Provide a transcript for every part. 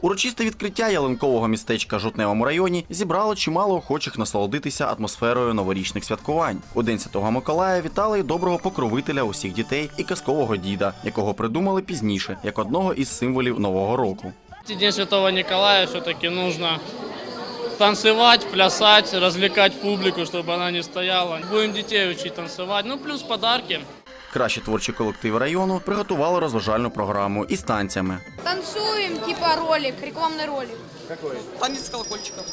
Урочисте відкриття ялинкового містечка в Жутневому районі зібрало чимало охочих насолодитися атмосферою новорічних святкувань. У День Святого Миколая вітали й доброго покровителя усіх дітей і казкового діда, якого придумали пізніше як одного із символів нового року. День Святого Николая все-таки нужно танцевать, плясать, развлекать публику, чтобы она не стояла. Будем детей учить танцевать. Ну, плюс подарки. Кращі творчі колективи району приготували розважальну програму із танцями. Танцуем, типа ролик, рекламный ролик. Танец колокольчиков.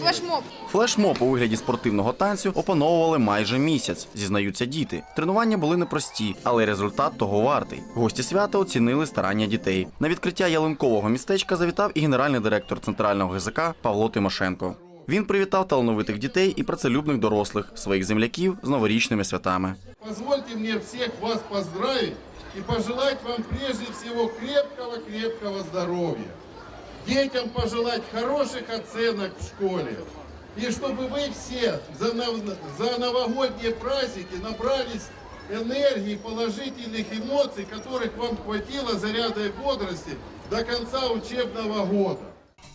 Флешмоб. Флешмоб у вигляді спортивного танцю опановували майже місяць, зізнаються діти. Тренування були непрості, але результат того вартий. Гості свята оцінили старання дітей. На відкриття ялинкового містечка завітав і генеральний директор центрального ГЗК Павло Тимошенко. Він привітав талановитих дітей і працелюбних дорослих своїх земляків з новорічними святами. Позвольте мне всех вас поздравить и пожелать вам прежде всего крепкого-крепкого здоровья. Детям пожелать хороших оценок в школе. И чтобы вы все за, нов- за новогодние праздники набрались энергии, положительных эмоций, которых вам хватило заряда и бодрости до конца учебного года.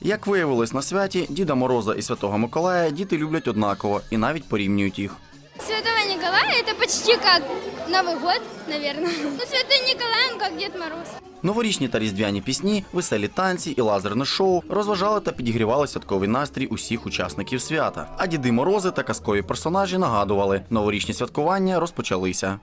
Як виявилось на святі, Діда Мороза і Святого Миколая діти люблять однаково і навіть порівнюють їх. Святого Николая это почти как Новый год, наверное. Ну, Святой Николай, он как Дед Мороз. Новорічні та різдвяні пісні, веселі танці і лазерне шоу розважали та підігрівали святковий настрій усіх учасників свята. А діди Морози та казкові персонажі нагадували, новорічні святкування розпочалися.